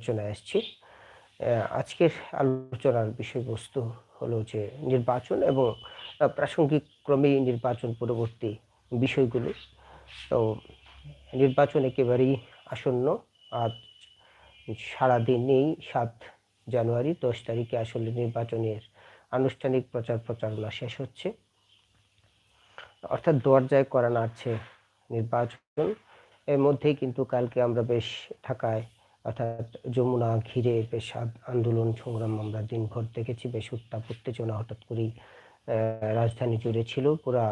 আলোচনায় আসছি। আজকের আলোচনার বিষয়বস্তু হলো যে নির্বাচন এবং প্রাসঙ্গিক ক্রমেই নির্বাচন পরবর্তী বিষয়গুলো। তো নির্বাচন একেবারেই আসন্ন। আজ সারাদিনেই সাত জানুয়ারি, দশ তারিখে আসলে নির্বাচনের আনুষ্ঠানিক প্রচার প্রচারণা শেষ হচ্ছে। অর্থাৎ দরজায় করা নাড়ছে নির্বাচন। এর মধ্যেই কিন্তু কালকে আমরা বেশ ঢাকায় অর্থাৎ যমুনা ঘিরে বেশ আন্দোলন সংগ্রাম আমরা দিনভর দেখেছি বেশ উত্তাপ উত্তেজনা হঠাৎ করেই রাজধানী জুড়ে ছিল। পুরা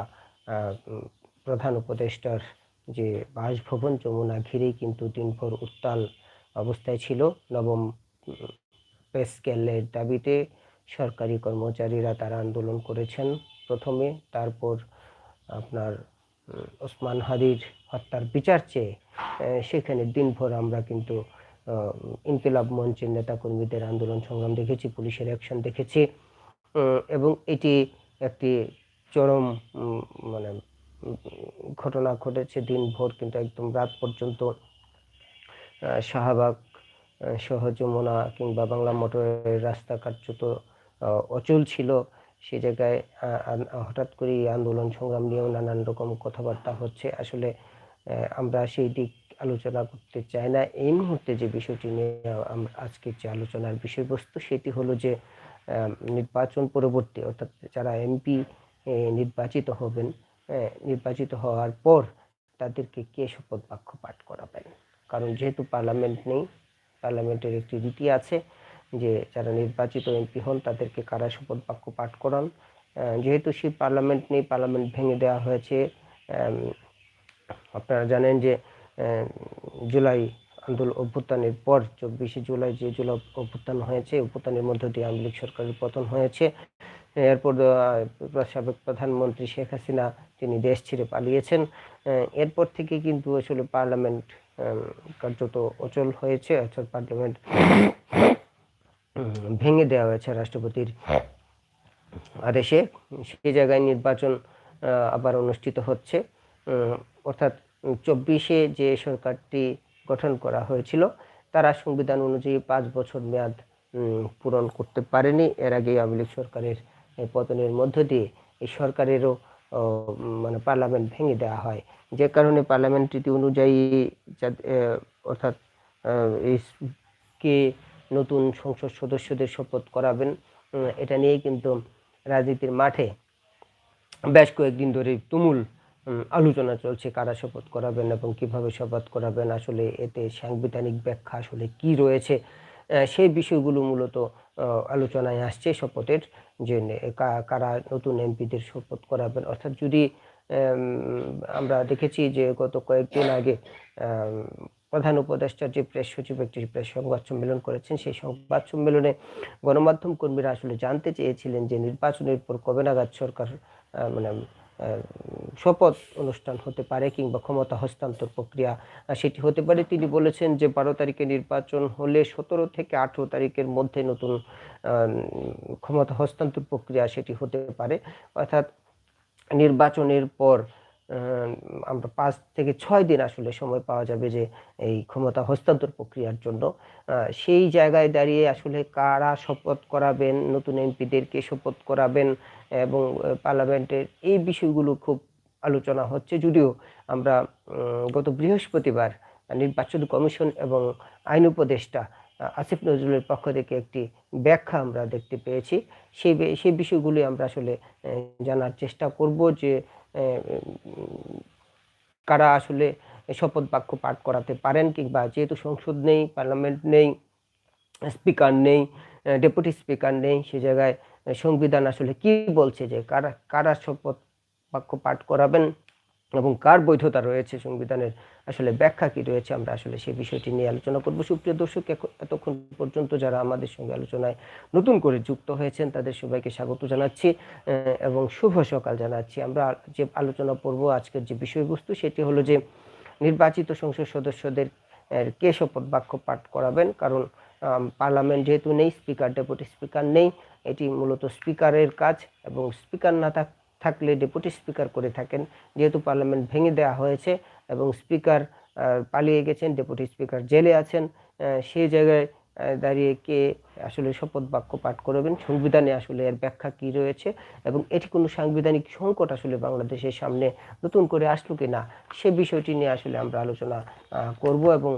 প্রধান উপদেষ্টার যে বাসভবন যমুনা ঘিরেই কিন্তু দিনভর উত্তাল অবস্থায় ছিল। নবম উম, পে স্কেলের দাবিতে সরকারি কর্মচারীরা তারা আন্দোলন করেছেন প্রথমে। তারপর আপনার ওসমান হাদির হত্যার বিচার চেয়ে সেখানে দিনভর আমরা কিন্তু ইনকিলাব মঞ্চের নেতাকর্মীদের আন্দোলন সংগ্রাম দেখেছি, পুলিশের অ্যাকশন দেখেছি এবং এটি একটি চরম মানে ঘটনা ঘটেছে দিনভর, কিন্তু একদম রাত পর্যন্ত শাহবাগ সহ যমুনা কিংবা বাংলা মোটরের রাস্তা কার্যত অচল ছিল, সে জায়গায় হঠাৎ করে আন্দোলন সংগ্রাম নিয়েও নানান রকম কথাবার্তা হচ্ছে। আসলে আমরা সেই দিক আলোচনা করতে চাই না। এই মুহূর্তে যে বিষয়টি নিয়ে আমরা আজকের যে আলোচনার বিষয়বস্তু, সেটি হলো যে নির্বাচন পরবর্তী, অর্থাৎ যারা এমপি নির্বাচিত হবেন নির্বাচিত হওয়ার পর তাদেরকে কে শপথ বাক্য পাঠ করাবেন? কারণ যেহেতু পার্লামেন্ট নেই, পার্লামেন্টের একটি রীতি আছে যে, যারা নির্বাচিত এমপি হন, তাদেরকে কারা শপথ বাক্য পাঠ করান? যেহেতু সেই পার্লামেন্ট নেই, পার্লামেন্ট ভেঙে দেওয়া হয়েছে আপনারা জানেন যে জুলাই আন্দোলন অভ্যুত্থানের পর চব্বিশে জুলাই যে জুলাই অভ্যুত্থান হয়েছে, অভ্যুত্থানের মধ্য দিয়ে আওয়ামী লীগ সরকারের পতন হয়েছে। এরপর সাবেক প্রধানমন্ত্রী শেখ হাসিনা, তিনি দেশ ছেড়ে পালিয়েছেন। এরপর থেকে কিন্তু আসলে পার্লামেন্ট কার্যত অচল হয়েছে। অর্থাৎ পার্লামেন্ট ভেঙে দেওয়া হয়েছে রাষ্ট্রপতির আদেশে। সেই জায়গায় নির্বাচন আবার অনুষ্ঠিত হচ্ছে। অর্থাৎ চব্বিশে যে সরকারটি গঠন করা হয়েছিল, তারা সংবিধান অনুযায়ী পাঁচ বছর মেয়াদ পূরণ করতে পারেনি। এর আগে আওয়ামী লীগ সরকারের পতনের মধ্য দিয়ে এই সরকারেরও মানে পার্লামেন্ট ভেঙে দেওয়া হয়। যে কারণে পার্লামেন্ট রীতি অনুযায়ী অর্থাৎ কে নতুন সংসদ সদস্যদের শপথ করাবেন এটা নিয়েই কিন্তু রাজনীতির মাঠে বেশ কয়েকদিন ধরে তুমুল আলোচনা চলছে, কারা শপথ করাবেন এবং কীভাবে শপথ করাবেন, আসলে এতে সাংবিধানিক ব্যাখ্যা আসলে কি রয়েছে সেই বিষয়গুলো মূলত আলোচনায় আসছে শপথের যে কারা নতুন এমপিদের শপথ করাবেন? অর্থাৎ যদি আমরা দেখেছি যে গত কয়েকদিন আগে প্রধান উপদেষ্টার যে প্রেস সচিব একটি প্রেস সংবাদ সম্মেলন করেছেন, সেই সংবাদ সম্মেলনে গণমাধ্যম কর্মীরা আসলে জানতে চেয়েছিলেন যে নির্বাচনের পর কবে নাগাদ সরকার মানে শপথ অনুষ্ঠান হতে পারে কিংবা ক্ষমতা হস্তান্তর প্রক্রিয়া সেটি হতে পারে। তিনি বলেছেন যে বারো তারিখে নির্বাচন হলে সতেরো থেকে আঠেরো তারিখের মধ্যে নতুন ক্ষমতা হস্তান্তর প্রক্রিয়া সেটি হতে পারে। অর্থাৎ নির্বাচনের পর আমরা পাঁচ থেকে ছয় দিন আসলে সময় পাওয়া যাবে যে এই ক্ষমতা হস্তান্তর প্রক্রিয়ার জন্য। সেই জায়গায় দাঁড়িয়ে আসলে কারা শপথ করাবেন, নতুন এমপিদেরকে শপথ করাবেন এবং পার্লামেন্টের এই বিষয়গুলো খুব আলোচনা হচ্ছে। যদিও আমরা গত বৃহস্পতিবার নির্বাচন কমিশন এবং আইন উপদেষ্টা আসিফ নজরুলের পক্ষ থেকে একটি ব্যাখ্যা আমরা দেখতে পেয়েছি। সেই সেই বিষয়গুলি আমরা আসলে জানার চেষ্টা করব যে কারা আসলে শপথ বাক্য পাঠ করাতে পারেন কিংবা যেহেতু সংসদ নেই, পার্লামেন্ট নেই, স্পিকার নেই ডেপুটি স্পিকার নেই, সে জায়গায় সংবিধান আসলে কি বলছে যে কারা কারা শপথ বাক্য পাঠ করাবেন? এবং কার বৈধতা রয়েছে সংবিধানের আসলে ব্যাখ্যা কি রয়েছে, আমরা আসলে সেই বিষয়টি নিয়ে আলোচনা করব। সুপ্রিয় দর্শক এতক্ষণ পর্যন্ত যারা আমাদের সঙ্গে আলোচনায় নতুন করে যুক্ত হয়েছেন, তাদের সবাইকে স্বাগত জানাচ্ছি এবং শুভ সকাল জানাচ্ছি। আমরা যে আলোচনা করব, আজকের যে বিষয়বস্তু, সেটি হলো যে নির্বাচিত সংসদ সদস্যদের কে শপথ বাক্য পাঠ করাবেন। কারণ পার্লামেন্ট যেহেতু নেই, স্পিকার, ডেপুটি স্পিকার নেই, এটি মূলত স্পিকারের কাজ এবং স্পিকার না থাক থাকলে ডেপুটি স্পিকার করে থাকেন। যেহেতু পার্লামেন্ট ভেঙে দেওয়া হয়েছে এবং স্পিকার পালিয়ে গেছেন, ডেপুটি স্পিকার জেলে আছেন সেই জায়গায় দাঁড়িয়ে কে আসলে শপথ বাক্য পাঠ করবেন, সংবিধানে আসলে এর ব্যাখ্যা কি রয়েছে এবং এটি কোনো সাংবিধানিক সংকট আসলে বাংলাদেশের সামনে নতুন করে আসলো কি না, সে বিষয়টি নিয়ে আসলে আমরা আলোচনা করব এবং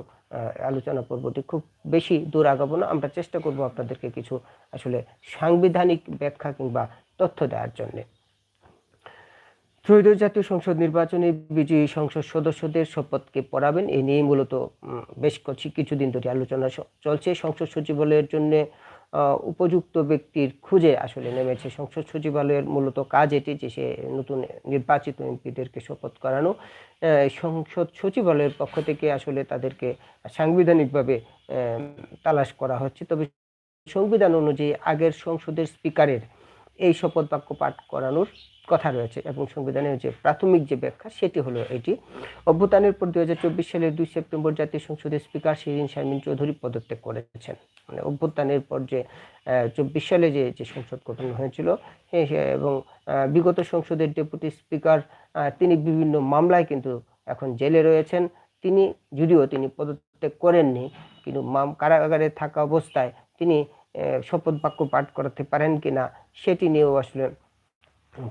আলোচনা পর্বটি খুব বেশি দূর আগাবো না। আমরা চেষ্টা করব আপনাদেরকে কিছু আসলে সাংবিধানিক ব্যাখ্যা কিংবা তথ্য দেওয়ার জন্যে। ত্রয়োদশ জাতীয় সংসদ নির্বাচনে বিজয়ী সংসদ সদস্যদের শপথকে পড়াবেন। এই নিয়ে মূলত বেশ কিছু, কিছুদিন ধরে আলোচনা চলছে। সংসদ সচিবালয়ের জন্য উপযুক্ত ব্যক্তির খুঁজে আসলে নেমেছে। সংসদ সচিবালয়ের মূলত কাজ এটি যে, সে নতুন নির্বাচিত এমপিদেরকে শপথ করানো। সংসদ সচিবালয়ের পক্ষ থেকে আসলে তাদেরকে সাংবিধানিকভাবে তালাশ করা হচ্ছে। তবে সংবিধান অনুযায়ী আগের সংসদের স্পিকারের এই শপথ বাক্য পাঠ করানোর কথা রয়েছে এবং সংবিধানের যে প্রাথমিক যে ব্যাখ্যা, সেটি হলো এটি। অভ্যুত্থানের পর দুই হাজার চব্বিশ সালের দুই সেপ্টেম্বর জাতীয় সংসদের স্পিকার শিরিন শারমিন চৌধুরী পদত্যাগ করেছেন। মানে অভ্যুত্থানের পর যে চব্বিশ সালে যে যে সংসদ গঠন হয়েছিল এবং বিগত সংসদের ডেপুটি স্পিকার তিনি বিভিন্ন মামলায় কিন্তু এখন জেলে রয়েছেন। তিনি, যদিও তিনি পদত্যাগ করেননি, কিন্তু মাম, কারাগারে থাকা অবস্থায় তিনি শপথ বাক্য পাঠ করাতে পারেন কিনা সেটি নিয়েও আসলে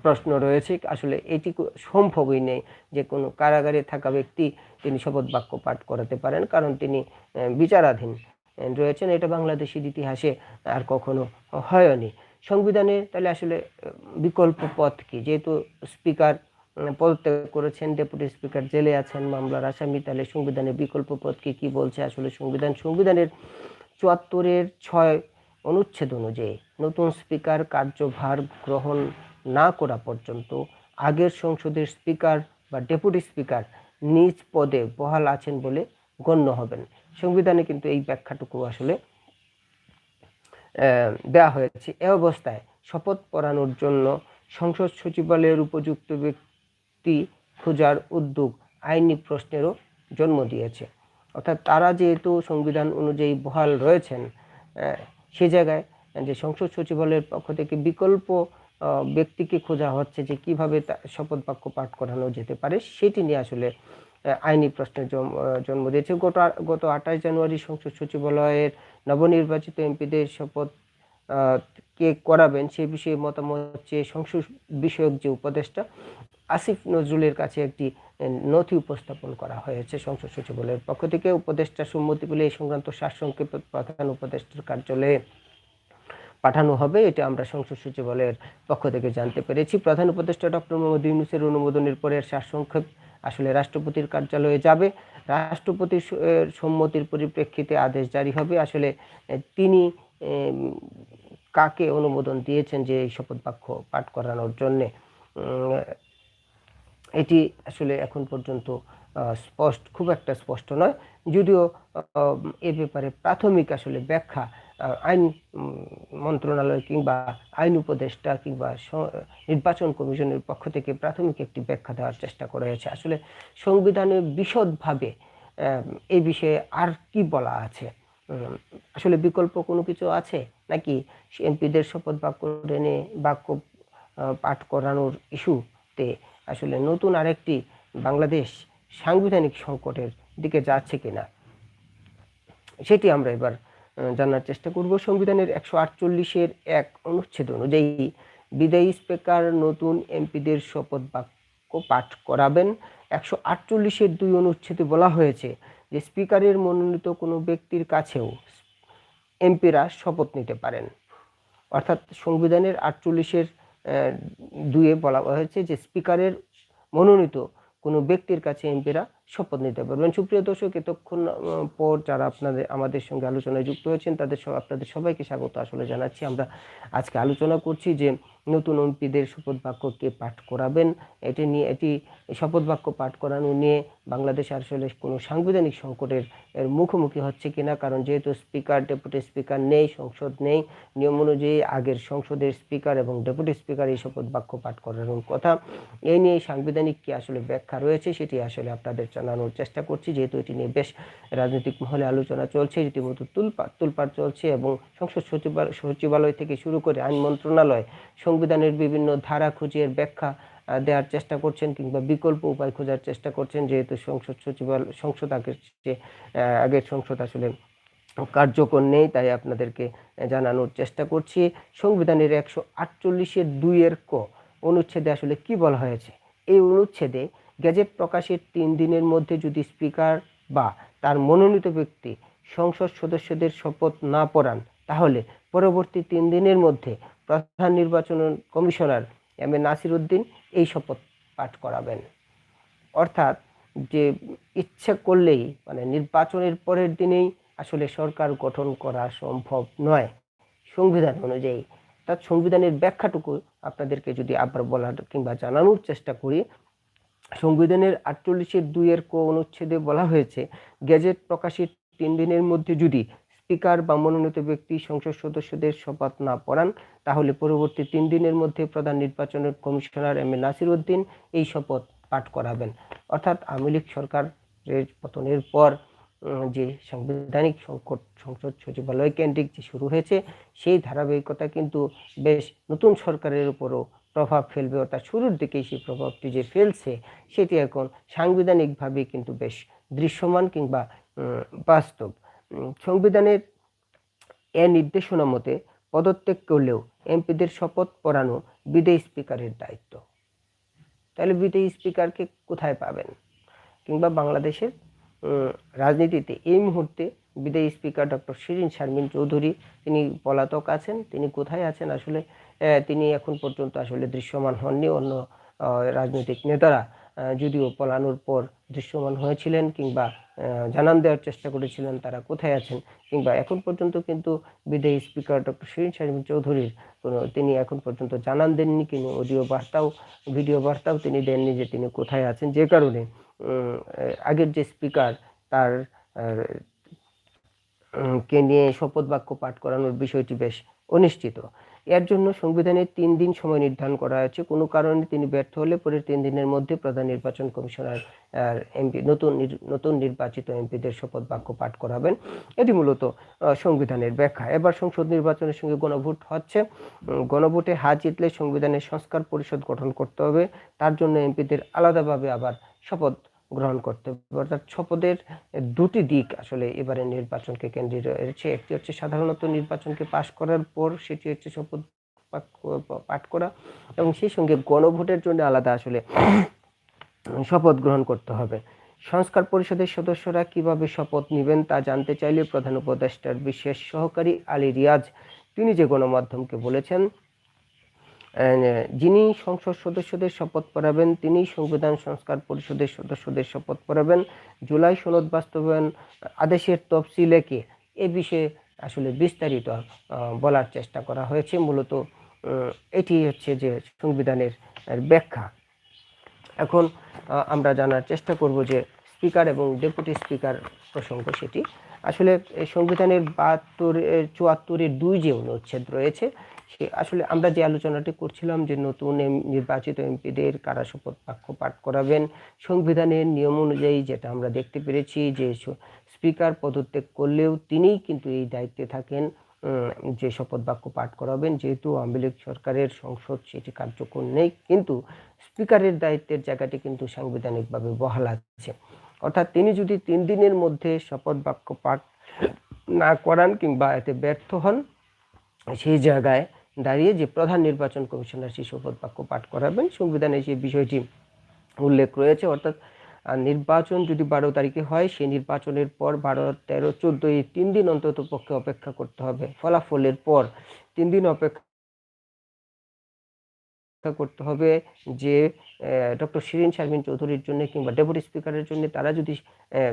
প্রশ্ন রয়েছে। আসলে এটি সম্ভবই নেই যে কোনো কারাগারে থাকা ব্যক্তি তিনি শপথ বাক্য পাঠ করাতে পারেন, কারণ তিনি বিচারাধীন রয়েছেন। এটা বাংলাদেশের ইতিহাসে আর কখনো হয়নি। সংবিধানে তাহলে আসলে বিকল্প পথ কি? যেহেতু স্পিকার পদত্যাগ করেছেন, ডেপুটি স্পিকার জেলে আছেন, মামলার আসামি, তাহলে সংবিধানের বিকল্প পথ কি? কি বলছে? আসলে সংবিধান, সংবিধানের চুয়াত্তরের ছয় অনুচ্ছেদ অনুযায়ী নতুন স্পিকার কার্যভার গ্রহণ না করা পর্যন্ত আগের সংসদের স্পিকার বা ডেপুটি স্পিকার নিজ পদে বহাল আছেন বলে গণ্য হবেন। সংবিধানে কিন্তু এই ব্যাখ্যাটুকু আসলে দেওয়া হয়েছে। এ অবস্থায় শপথ পড়ানোর জন্য সংসদ সচিবালয়ের উপযুক্ত ব্যক্তি খোঁজার উদ্যোগ আইনি প্রশ্নেরও জন্ম দিয়েছে। অর্থাৎ তারা যেহেতু সংবিধান অনুযায়ী বহাল রয়েছেন সে জায়গায় যে সংসদ সচিবালয়ের পক্ষ থেকে বিকল্প ব্যক্তিকে খোঁজা হচ্ছে যে কীভাবে শপথ বাক্য পাঠ করানো যেতে পারে, সেটি নিয়ে আসলে আইনি প্রশ্নের জন্ম দিয়েছে। গত গত আঠাশ জানুয়ারি সংসদ সচিবালয়ের নবনির্বাচিত এমপিদের শপথ কে করাবেন সে বিষয়ে মতামত চেয়ে সংসদ বিষয়ক যে উপদেষ্টা আসিফ নজরুলের কাছে একটি নথি উপস্থাপন করা হয়েছে সংসদ সচিবালয়ের পক্ষ থেকে। উপদেষ্টা সম্মতি পেলে এই সংক্রান্ত সারসংক্ষেপ প্রধান উপদেষ্টার কার্যালয়ে পাঠানো হবে, এটা আমরা সংসদ সচিবালয়ের পক্ষ থেকে জানতে পেরেছি। প্রধান উপদেষ্টা ডক্টর মোহাম্মদ ইউনুসের অনুমোদনের পরে সারসংক্ষেপ আসলে রাষ্ট্রপতির কার্যালয়ে যাবে। রাষ্ট্রপতির সম্মতির পরিপ্রেক্ষিতে আদেশ জারি হবে। আসলে তিনি কাকে অনুমোদন দিয়েছেন যে এই শপথ বাক্য পাঠ করানোর জন্যে? এটি আসলে এখন পর্যন্ত স্পষ্ট, খুব একটা স্পষ্ট নয়। যদিও এ ব্যাপারে প্রাথমিক আসলে ব্যাখ্যা আইন মন্ত্রণালয় কিংবা আইন উপদেষ্টা কিংবা নির্বাচন কমিশনের পক্ষ থেকে প্রাথমিক একটি ব্যাখ্যা দেওয়ার চেষ্টা করা হয়েছে। আসলে সংবিধানে বিশদভাবে এই বিষয়ে আর কি বলা আছে? আসলে বিকল্প কোনো কিছু আছে? নাকি এমপিদের শপথ বাক্য এনে বাক্য পাঠ করানোর ইস্যুতে আসলে নতুন আরেকটি বাংলাদেশ সাংবিধানিক সংকটের দিকে যাচ্ছে কিনা? সেটি আমরা এবার জানার চেষ্টা করব। সংবিধানের একশো আটচল্লিশের এক অনুচ্ছেদ অনুযায়ী বিদায়ী স্পিকার নতুন এমপিদের শপথ বাক্য পাঠ করাবেন। একশো আটচল্লিশের দুই অনুচ্ছেদে বলা হয়েছে যে, স্পিকারের মনোনীত কোনো ব্যক্তির কাছেও এমপিরা শপথ নিতে পারেন। অর্থাৎ সংবিধানের আটচল্লিশের দুয়ে বলা হয়েছে যে, স্পিকারের মনোনীত কোনো ব্যক্তির কাছে এমপিরা শপথ নিতে পারবেন। সুপ্রিয় দর্শক, এতক্ষণ পর যারা আপনাদের, আমাদের সঙ্গে আলোচনায় যুক্ত হয়েছেন তাদের আপনাদের সবাইকে স্বাগত। আসলে জানাচ্ছি, আমরা আজকে আলোচনা করছি যে নতুন এমপিদের শপথ বাক্য কে পাঠ করাবেন? এটি নিয়ে, এটি শপথ বাক্য পাঠ করানো নিয়ে বাংলাদেশ আসলে কোনো সাংবিধানিক সংকটের, এর মুখোমুখি হচ্ছে কিনা? কারণ যেহেতু স্পিকার, ডেপুটি স্পিকার নেই, সংসদ নেই, নিয়ম অনুযায়ী আগের সংসদের স্পিকার এবং ডেপুটি স্পিকার এই শপথ বাক্য পাঠ করানোর কথা। এই নিয়ে সাংবিধানিক কি আসলে ব্যাখ্যা রয়েছে, সেটি আসলে আপনাদের জানানোর চেষ্টা করছি, যেহেতু এটি নিয়ে বেশ রাজনৈতিক মহলে আলোচনা চলছে রীতিমতো তুলপাট তুলপাট চলছে এবং সংসদ সচিবালয় থেকে শুরু করে আইন মন্ত্রণালয় সংবিধানের বিভিন্ন ধারা খুঁজিয়ে ব্যাখ্যা দেওয়ার চেষ্টা করছেন কিংবা বিকল্প উপায় খোঁজার চেষ্টা করছেন, যেহেতু সংসদ সচিবালয় সংসদ আগের যে আগের সংসদ আসলে কার্যকর নেই, তাই আপনাদেরকে জানানোর চেষ্টা করছি। সংবিধানের একশো আটচল্লিশের দুইয়ের ক অনুচ্ছেদে আসলে কি বলা হয়েছে? এই অনুচ্ছেদে গেজেট প্রকাশের তিন দিনের মধ্যে যদি স্পিকার বা তার মনোনীত ব্যক্তি সংসদ সদস্যদের শপথ না পড়ান, তাহলে পরবর্তী তিন দিনের মধ্যে প্রধান নির্বাচন commissioner M A Nasir Uddin এই শপথ পাঠ করাবেন। অর্থাৎ যে ইচ্ছে করলেই মানে নির্বাচনের পরের দিনেই আসলে সরকার গঠন করা সম্ভব নয় সংবিধান অনুযায়ী। তার সংবিধানের ব্যাখ্যাটুকু আপনাদেরকে যদি আবার বলার কিংবা জানানোর চেষ্টা করি সংবিধানের আটচল্লিশের দুইয়ের কো অনুচ্ছেদে বলা হয়েছে গেজেট প্রকাশের তিন দিনের মধ্যে যদি স্পিকার বা মনোনীত ব্যক্তি সংসদ সদস্যদের শপথ না পড়ান, তাহলে পরবর্তী তিন দিনের মধ্যে প্রধান নির্বাচনের commissioner M A Nasir Uddin এই শপথ পাঠ করাবেন। অর্থাৎ আওয়ামী লীগ সরকারের পতনের পর যে সাংবিধানিক সংকট, সংসদ সচিবালয় কেন্দ্রিক যে শুরু হয়েছে, সেই ধারাবাহিকতা কিন্তু বেশ নতুন সরকারের উপরও প্রভাব ফেলবে, অর্থাৎ শুরুর দিকেই সেই প্রভাবটি যে ফেলছে, সেটি এখন সাংবিধানিকভাবে কিন্তু বেশ দৃশ্যমান কিংবা বাস্তব। সংবিধানের এ নির্দেশনা মতে পদত্যাগ করলেও এমপিদের শপথ পড়ানো বিদেশ স্পিকারের দায়িত্ব। তাহলে বিদেশ স্পিকারকে কোথায় পাবেন? কিংবা বাংলাদেশের রাজনীতিতে এই মুহূর্তে বিদায়ী স্পিকার ডক্টর শিরিন শারমিন চৌধুরী, তিনি পলাতক আছেন, তিনি কোথায় আছেন? আসলে তিনি এখন পর্যন্ত আসলে দৃশ্যমান হননি। অন্য রাজনৈতিক নেতারা যদিও পলানোর পর দৃশ্যমান হয়েছিলেন কিংবা জানান দেওয়ার চেষ্টা করেছিলেন তারা কোথায় আছেন কিংবা এখন পর্যন্ত কিন্তু বিদায়ী স্পিকার ডক্টর শিরিন শারমিন চৌধুরীর কোনো, তিনি এখন পর্যন্ত জানান দেননি কিন্তু অডিও বার্তাও, ভিডিও বার্তাও তিনি দেননি যে তিনি কোথায় আছেন। যে কারণে আগের যে স্পিকার তার কে নিয়ে শপথ বাক্য পাঠ করানোর বিষয়টি বেশ অনিশ্চিত। এর জন্য সংবিধানে তিন দিন সময় নির্ধারণ করা হয়েছে। কোনো কারণে তিনি ব্যর্থ হলে পরের তিন দিনের মধ্যে প্রধান নির্বাচন কমিশনার এমপি, নতুন নতুন নির্বাচিত এমপিদের শপথ বাক্য পাঠ করাবেন। এটি মূলত সংবিধানের ব্যাখ্যা। এবার সংসদ নির্বাচনের সঙ্গে গণভোট হচ্ছে। গণভোটে হার জিতলে সংবিধানের সংস্কার পরিষদ গঠন করতে হবে। তার জন্য এমপিদের আলাদাভাবে আবার শপথ গ্রহণ করতে হবে। অর্থাৎ শপথের দুটি দিক আসলে এবারে নির্বাচনকে কেন্দ্রীয় রয়েছে। একটি হচ্ছে সাধারণত নির্বাচনকে পাশ করার পর সেটি হচ্ছে শপথ পাঠ করা এবং সেই সঙ্গে গণভোটের জন্য আলাদা আসলে শপথ গ্রহণ করতে হবে। সংস্কার পরিষদের সদস্যরা কীভাবে শপথ নেবেন তা জানতে চাইলে প্রধান উপদেষ্টার বিশেষ সহকারী আলী রিয়াজ তিনি যে গণমাধ্যমকে বলেছেন যিনি সংসদ সদস্যদের শপথ পড়াবেন, তিনি সংবিধান সংস্কার পরিষদের সদস্যদের শপথ পড়াবেন। জুলাই সনদ বাস্তবায়ন আদেশের তফসিলে তফসিলেকে এ বিষয়ে আসলে বিস্তারিত বলার চেষ্টা করা হয়েছে। মূলত এটি হচ্ছে যে সংবিধানের ব্যাখ্যা। এখন আমরা জানার চেষ্টা করব যে স্পিকার এবং ডেপুটি স্পিকার প্রসঙ্গ সেটি। আসলে সংবিধানের বাহাত্তর চুয়াত্তরের দুই যে অনুচ্ছেদ রয়েছে সে আসলে আমরা যে আলোচনাটি করছিলাম যে নতুন নির্বাচিত এমপিদের কারা শপথ বাক্য পাঠ করাবেন, সংবিধানের নিয়ম অনুযায়ী যেটা আমরা দেখতে পেরেছি যে স্পিকার পদত্যাগ করলেও তিনিই কিন্তু এই দায়িত্বে থাকেন যে শপথ বাক্য পাঠ করাবেন। যেহেতু আওয়ামী লীগ সরকারের সংসদ সেটি কার্যকর নেই, কিন্তু স্পিকারের দায়িত্বের জায়গাটি কিন্তু সাংবিধানিকভাবে বহাল আছে। অর্থাৎ তিনি যদি তিন দিনের মধ্যে শপথ বাক্য পাঠ না করান কিংবা এতে ব্যর্থ হন, সেই জায়গায় দাঁড়িয়ে যে প্রধান নির্বাচন কমিশনার সেই শপথ বাক্য পাঠ করাবেন, সংবিধানে যে বিষয়টি উল্লেখ রয়েছে, অর্থাৎ নির্বাচন যদি বারো তারিখে হয়, সেই নির্বাচনের পর বারো, তেরো, চোদ্দ, এই তিন দিন অন্তত পক্ষে অপেক্ষা করতে হবে। ফলাফলের পর তিন দিন অপেক্ষা করতে হবে যে ডক্টর শিরিন শারমিন চৌধুরীর জন্য কিংবা ডেপুটি স্পিকারের জন্য তারা যদি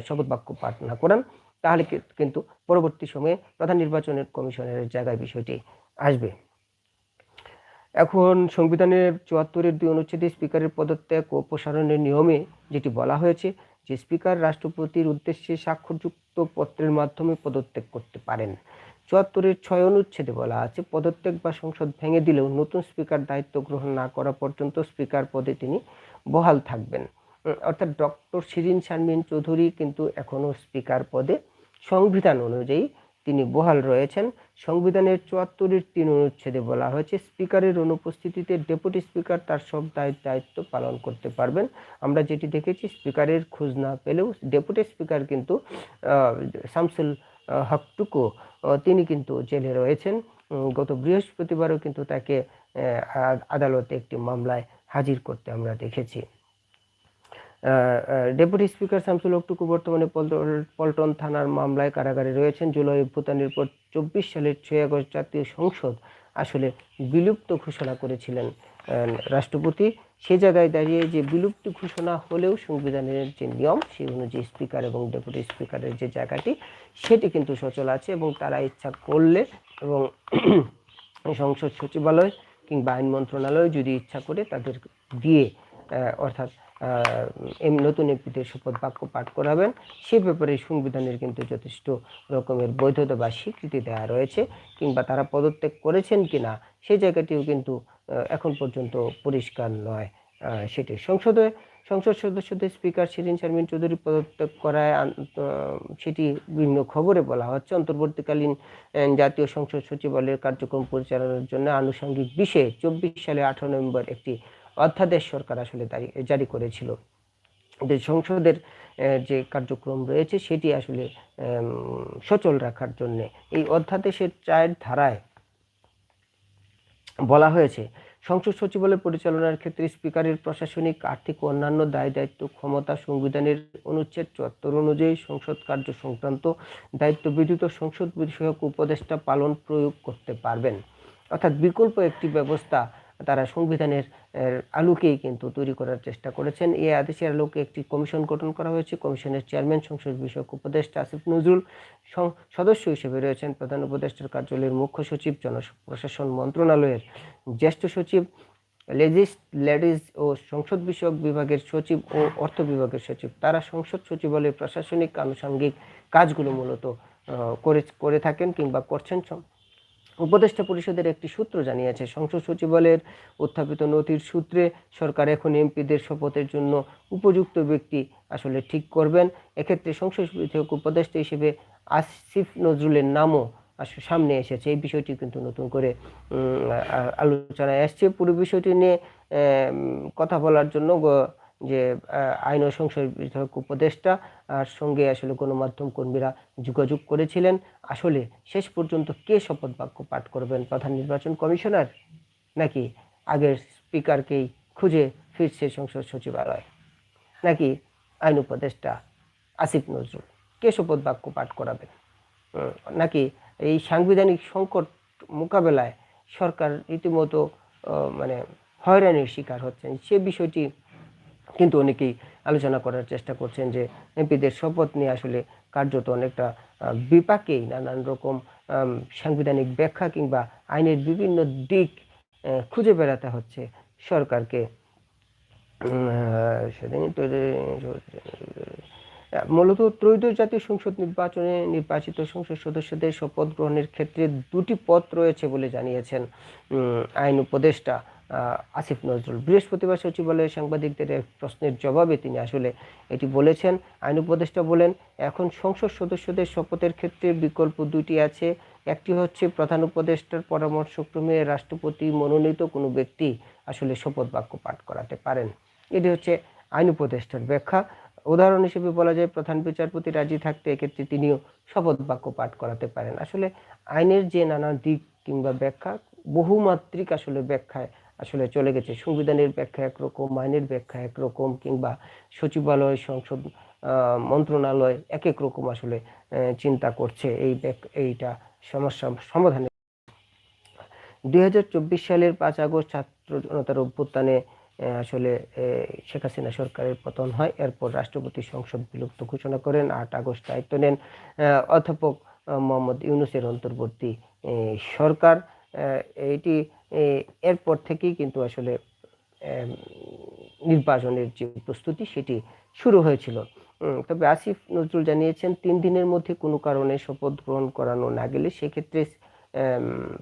শপথ বাক্য পাঠ না করান, তাহলে কিন্তু পরবর্তী সময়ে প্রধান নির্বাচনের কমিশনের জায়গায় বিষয়টি আসবে। এখন সংবিধানের চুয়াত্তরের দুই অনুচ্ছেদে স্পিকারের পদত্যাগ ও প্রসারণের নিয়মে যেটি বলা হয়েছে, যে স্পিকার রাষ্ট্রপতির উদ্দেশ্যে স্বাক্ষরযুক্ত পত্রের মাধ্যমে পদত্যাগ করতে পারেন। চুয়াত্তরের ছয় অনুচ্ছেদে বলা আছে, পদত্যাগ বা সংসদ ভেঙে দিলেও নতুন স্পিকার দায়িত্ব গ্রহণ না করা পর্যন্ত স্পিকার পদে তিনি বহাল থাকবেন। অর্থাৎ ডক্টর শিরিন শারমিন চৌধুরী কিন্তু এখনও স্পিকার পদে। সংবিধান অনুযায়ী তিনি বহাল রয়েছেন। সংবিধানের চুয়াত্তরের তিন অনুচ্ছেদে বলা হয়েছে স্পিকারের অনুপস্থিতিতে ডেপুটি স্পিকার তার সব দায়িত্ব পালন করতে পারবেন। আমরা যেটি দেখেছি স্পিকারের খোঁজ না পেলেও ডেপুটি স্পিকার কিন্তু শামসুল আহ, হকটুকু তিনি কিন্তু জেলে রয়েছেন। গত বৃহস্পতিবারও কিন্তু তাকে আদালতে একটি মামলায় হাজির করতে আমরা দেখেছি। ডেপুটি স্পিকার শামসুল হকটুকু বর্তমানে পল্টন- থানার মামলায় কারাগারে রয়েছেন। জুলাই ভুটানের পর চব্বিশ সালের ছয় আগস্ট জাতীয় সংসদ আসলে বিলুপ্ত ঘোষণা করেছিলেন রাষ্ট্রপতি। সে জায়গায় দাঁড়িয়ে যে বিলুপ্তি ঘোষণা হলেও সংবিধানের যে নিয়ম সেই অনুযায়ী স্পিকার এবং ডেপুটি স্পিকারের যে জায়গাটি, সেটি কিন্তু সচল আছে এবং তারা ইচ্ছা করলে এবং সংসদ সচিবালয় কিংবা আইন মন্ত্রণালয় যদি ইচ্ছা করে তাদের দিয়ে অর্থাৎ নতুন এমপিদের শপথ বাক্য পাঠ করাবেন। সে ব্যাপারে সংবিধানের কিন্তু যথেষ্ট রকমের বৈধতা বা স্বীকৃতি দেওয়া রয়েছে কিংবা তারা পদত্যাগ করেছেন কিনা সেই জায়গাটিও কিন্তু এখন পর্যন্ত পরিষ্কার নয় সেটি সংসদে, সংসদ সদস্যদের স্পিকার শিরিন শারমিন চৌধুরী পদত্যাগ করায় সেটি বিভিন্ন খবরে বলা হচ্ছে। অন্তর্বর্তীকালীন জাতীয় সংসদ সচিবালয়ের কার্যক্রম পরিচালনার জন্য আনুষঙ্গিক বিষয়ে চব্বিশ সালে আঠারো নভেম্বর একটি অধ্যাদেশ সরকার আসলে জারি করেছিল। যে সংসদের যে কার্যক্রম রয়েছে সেটি আসলে সচল রাখার জন্য এই অধ্যাদেশের চায়ের ধারায় বলা হয়েছে, সংসদ সচিবালয় পরিচালনার ক্ষেত্রে স্পিকারের প্রশাসনিক, আর্থিক অন্যান্য দায় দায়িত্ব, ক্ষমতা, সংবিধানের অনুচ্ছেদ চুয়াত্তর অনুযায়ী সংসদ কার্য সংক্রান্ত দায়িত্ব বিদ্যুৎ সংসদ বিষয়ক উপদেষ্টা পালন প্রয়োগ করতে পারবেন। অর্থাৎ বিকল্প একটি ব্যবস্থা তারা সংবিধানের আলোকেই কিন্তু তৈরি করার চেষ্টা করেছেন। এই আদেশের আলোকে একটি কমিশন গঠন করা হয়েছে। কমিশনের চেয়ারম্যান, সংসদ বিষয়ক উপদেষ্টা আসিফ নজরুল সদস্য হিসেবে রয়েছেন। প্রধান উপদেষ্টার কার্যালয়ের মুখ্য সচিব, জনপ্রশাসন মন্ত্রণালয়ের জ্যেষ্ঠ সচিব লেডিস ও সংসদ বিষয়ক বিভাগের সচিব ও অর্থ বিভাগের সচিব। তারা সংসদ সচিবালয়ের প্রশাসনিক, আনুষঙ্গিক কাজগুলো মূলত করে করে থাকেন কিংবা করছেন উপদেষ্টা পরিষদের একটি সূত্র জানিয়েছে, সংসদ সচিবালয়ের উত্থাপিত নথির সূত্রে সরকার এখন এমপিদের শপথের জন্য উপযুক্ত ব্যক্তি আসলে ঠিক করবেন। এক্ষেত্রে সংসদ বিষয়ক উপদেষ্টা হিসেবে আসিফ নজরুলের নামও আসলে সামনে এসেছে। এই বিষয়টি কিন্তু নতুন করে আলোচনায় আসছে। পুরো বিষয়টি নিয়ে কথা বলার জন্য যে আইন ও সংসদ বিষয়ক উপদেষ্টা আর সঙ্গে আসলে গণমাধ্যম কর্মীরা যোগাযোগ করেছিলেন। আসলে শেষ পর্যন্ত কে শপথ বাক্য পাঠ করবেন? প্রধান নির্বাচন কমিশনার নাকি আগের স্পিকারকেই খুঁজে ফিরছে সংসদ সচিবালয়? নাকি আইন উপদেষ্টা আসিফ নজরুল, কে শপথ বাক্য পাঠ করাবেন? নাকি এই সাংবিধানিক সংকট মোকাবেলায় সরকার রীতিমতো মানে হয়রানির শিকার হচ্ছেন? সে বিষয়টি কিন্তু অনেকেই আলোচনা করার চেষ্টা করছেন যে এমপিদের শপথ নিয়ে আসলে কার্যত অনেকটা বিপাকেই নানান রকম সাংবিধানিক ব্যাখ্যা কিংবা আইনের বিভিন্ন দিক খুঁজে বেড়াতে হচ্ছে সরকারকে। মূলত ত্রয়োদশ জাতীয় সংসদ নির্বাচনে নির্বাচিত সংসদ সদস্যদের শপথ গ্রহণের ক্ষেত্রে দুটি পথ রয়েছে বলে জানিয়েছেন আইন উপদেষ্টা। আসিফ নজরুল। বৃহস্পতিবার সচিবালয়ে সাংবাদিকদের এক প্রশ্নের জবাবে তিনি আসলে এটি বলেছেন, আইন উপদেষ্টা বলেন, এখন সংসদ সদস্যদের শপথের ক্ষেত্রে বিকল্প দুটি আছে। একটি হচ্ছে প্রধান উপদেষ্টার পরামর্শক্রমে রাষ্ট্রপতি মনোনীত কোনো ব্যক্তি আসলে শপথ বাক্য পাঠ করাতে পারেন। এটি হচ্ছে আইন উপদেষ্টার ব্যাখ্যা। উদাহরণ হিসেবে বলা যায়, প্রধান বিচারপতি রাজি থাকতে এক্ষেত্রে তিনিও শপথ বাক্য পাঠ করাতে পারেন। আসলে আইনের যে নানা দিক কিংবা ব্যাখ্যা, বহুমাত্রিক আসলে ব্যাখ্যায় আসলে চলে গেছে। সংবিধানের ব্যাখ্যা একরকম আইনের ব্যাখ্যা একরকম কিংবা সচিবালয় সংসদ মন্ত্রণালয় এক এক রকম আসলে চিন্তা করছে এই এইটা সমস্যা সমাধানে। দুই হাজার চব্বিশ সালের পাঁচ আগস্ট ছাত্র জনতার অভ্যুত্থানে আসলে শেখ হাসিনা সরকারের পতন হয়। এরপর রাষ্ট্রপতি সংসদ বিলুপ্ত ঘোষণা করেন আট আগস্ট দায়িত্ব নেন অধ্যাপক মোহাম্মদ ইউনুসের অন্তর্বর্তী সরকার। আহ, এরপর থেকেই কিন্তু আসলে নির্বাচনের যে প্রস্তুতি সেটি শুরু হয়েছিল। তবে আসিফ নজরুল জানিয়েছেন, তিন দিনের মধ্যে কোনো কারণে শপথ গ্রহণ করানো না গেলে সেক্ষেত্রে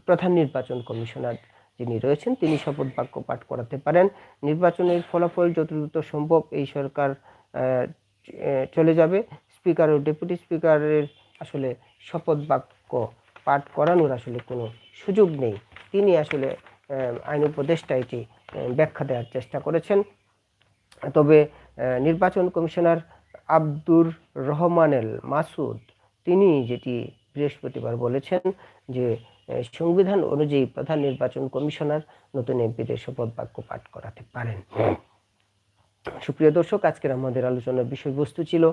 প্রধান নির্বাচন কমিশনার যিনি রয়েছেন, তিনি শপথ বাক্য পাঠ করাতে পারেন। নির্বাচনের ফলাফল যত দ্রুত সম্ভব এই সরকার চলে যাবে। স্পিকার ও ডেপুটি স্পিকারের আসলে শপথ বাক্য পাঠ করানোর আসলে কোনো সুযোগ নেই। তিনি আসলে আইন উপদেষ্টা এটি ব্যাখ্যা দেওয়ার চেষ্টা করেছেন। তবে নির্বাচন কমিশনার আব্দুর রহমানেল মাসুদ, তিনি যেটি বৃহস্পতিবার বলেছেন যে সংবিধান অনুযায়ী প্রধান নির্বাচন কমিশনার নতুন এমপিদের শপথ বাক্য পাঠ করাতে পারেন। সুপ্রিয় দর্শক, আজকের আমাদের আলোচনার বিষয়বস্তু ছিল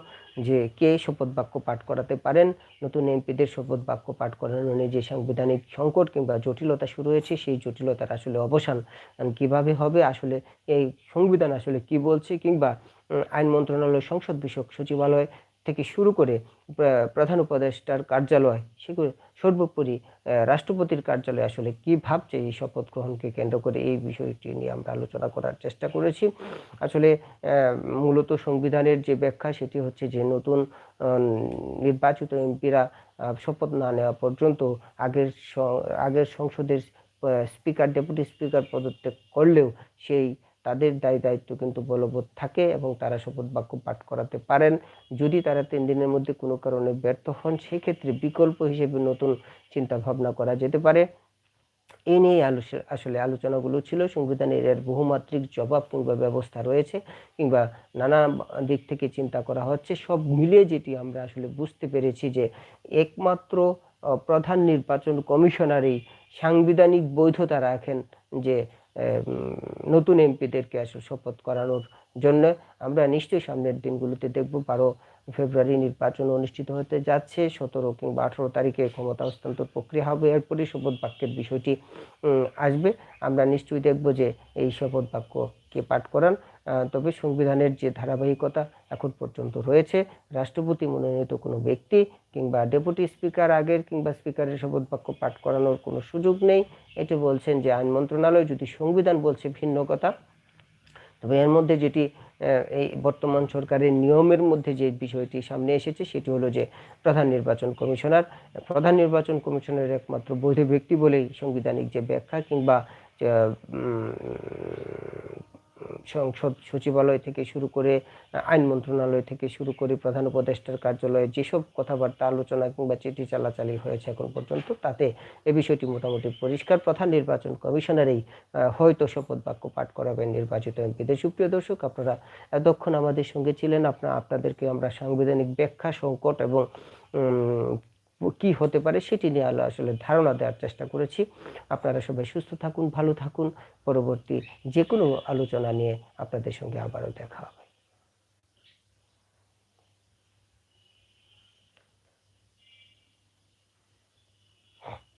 যে কে শপথ বাক্য পাঠ করাতে পারেন। নতুন এমপিদের শপথ বাক্য পাঠ করানো নিয়ে যে সাংবিধানিক সংকট কিংবা জটিলতা শুরু হয়েছে, সেই জটিলতার আসলে অবসান কীভাবে হবে, আসলে এই সংবিধান আসলে কি বলছে কিংবা আইন মন্ত্রণালয়, সংসদ বিষয়ক সচিবালয় থেকে শুরু করে প্রধান উপদেষ্টার কার্যালয়, সেগুলো সর্বোপরি রাষ্ট্রপতির কার্যালয় আসলে কি ভাবছে এই শপথ গ্রহণকে কেন্দ্র করে এই বিষয়টি নিয়ে আমরা আলোচনা করার চেষ্টা করেছি। আসলে মূলত সংবিধানের যে ব্যাখ্যা সেটি হচ্ছে যে নতুন নির্বাচিত এমপিরা শপথ না নেওয়া পর্যন্ত আগের আগের সংসদের স্পিকার, ডেপুটি স্পিকার পদত্যাগ করলেও সেই তাদের দায় দায়িত্ব কিন্তু বলবৎ থাকে এবং তারা শপথ বাক্য পাঠ করাতে পারেন। যদি তারা তিন দিনের মধ্যে কোনো কারণে ব্যর্থ হন সেই ক্ষেত্রে বিকল্প হিসেবে নতুন চিন্তা ভাবনা করা যেতে পারে। এই নিয়ে আসলে আলোচনাগুলো ছিল। সংবিধানের এর বহুমাত্রিক জবাব কিংবা ব্যবস্থা রয়েছে কিংবা নানা দিক থেকে চিন্তা করা হচ্ছে। সব মিলিয়ে যেটি আমরা আসলে বুঝতে পেরেছি যে একমাত্র প্রধান নির্বাচন কমিশনারই সাংবিধানিক বৈধতা রাখেন যে নতুন এমপিদেরকে আসলে শপথ করানোর জন্য। আমরা নিশ্চয়ই সামনের দিনগুলোতে দেখব বারো ফেব্রুয়ারি নির্বাচন অনুষ্ঠিত হতে যাচ্ছে, সতেরো কিংবা আঠারো তারিখে ক্ষমতা হস্তান্তর প্রক্রিয়া হবে, এরপরই শপথ বাক্যের বিষয়টি আসবে। আমরা নিশ্চয়ই দেখব যে এই শপথ বাক্য কে পাঠ করান। তবে সংবিধানের যে ধারাবাহিকতা এখন পর্যন্ত রয়েছে, রাষ্ট্রপতি মনোনীত কোনো ব্যক্তি কিংবা ডেপুটি স্পিকার আগের কিংবা স্পিকারের শপথ বাক্য পাঠ করানোর কোনো সুযোগ নেই। এটি বলছেন যে আইন মন্ত্রণালয় যদি সংবিধান বলছে ভিন্ন কথা, তবে এর মধ্যে যেটি এই বর্তমান সরকারের নিয়মের মধ্যে যে বিষয়টি সামনে এসেছে, সেটি হলো যে প্রধান নির্বাচন কমিশনার, প্রধান নির্বাচন কমিশনের একমাত্র বৈধ ব্যক্তি বলেই সাংবিধানিক যে ব্যাখ্যা কিংবা সংসদ সচিবালয় থেকে শুরু করে আইন মন্ত্রণালয় থেকে শুরু করে প্রধান উপদেষ্টার কার্যালয়ে যেসব কথাবার্তা, আলোচনা কিংবা চিঠি চালাচালি হয়েছে এখন পর্যন্ত, তাতে এ বিষয়টি মোটামুটি পরিষ্কার। প্রধান নির্বাচন কমিশনারেই হয়তো শপথ বাক্য পাঠ করাবেন নির্বাচিত এমপিদের। সুপ্রিয় দর্শক, আপনারা এতক্ষণ আমাদের সঙ্গে ছিলেন। আপনার আপনাদেরকে আমরা সাংবিধানিক ব্যাখ্যা, সংকট এবং কি হতে পারে সেটি নিয়ে আলো আসলে ধারণা দেওয়ার চেষ্টা করেছি। আপনারা সবাই সুস্থ থাকুন, ভালো থাকুন। পরবর্তী যে কোনো আলোচনা নিয়ে আপনাদের সঙ্গে আবারও দেখা হবে।